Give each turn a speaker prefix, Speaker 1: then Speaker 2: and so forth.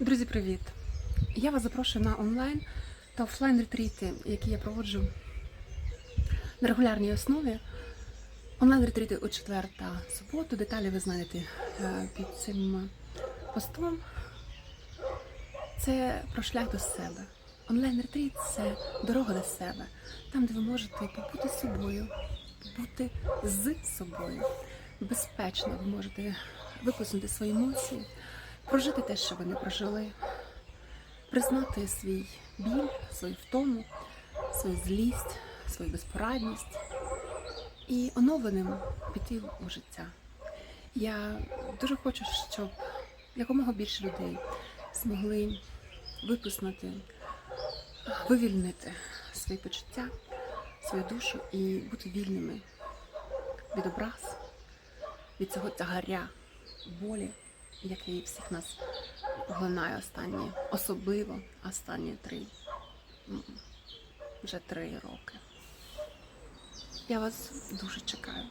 Speaker 1: Друзі, привіт! Я вас запрошую на онлайн та офлайн ретріти, які я проводжу на регулярній основі. Онлайн ретріти у четвер та суботу. Деталі ви знаєте е, під цим постом. Це про шлях до себе. Онлайн ретріт це дорога до себе, там, де ви можете побути з собою, побути з собою. Безпечно ви можете випустити свої емоції, прожити те, що ви не прожили, признати свій біль, свою втому, свою злість, свою безпорадність і оновленим піти у життя. Я дуже хочу, щоб якомога більше людей змогли випуснути, вивільнити свої почуття, свою душу і бути вільними від образ, від цього тягаря болі, який всіх нас поглинає останні, особливо останні три, вже три роки. Я вас дуже чекаю.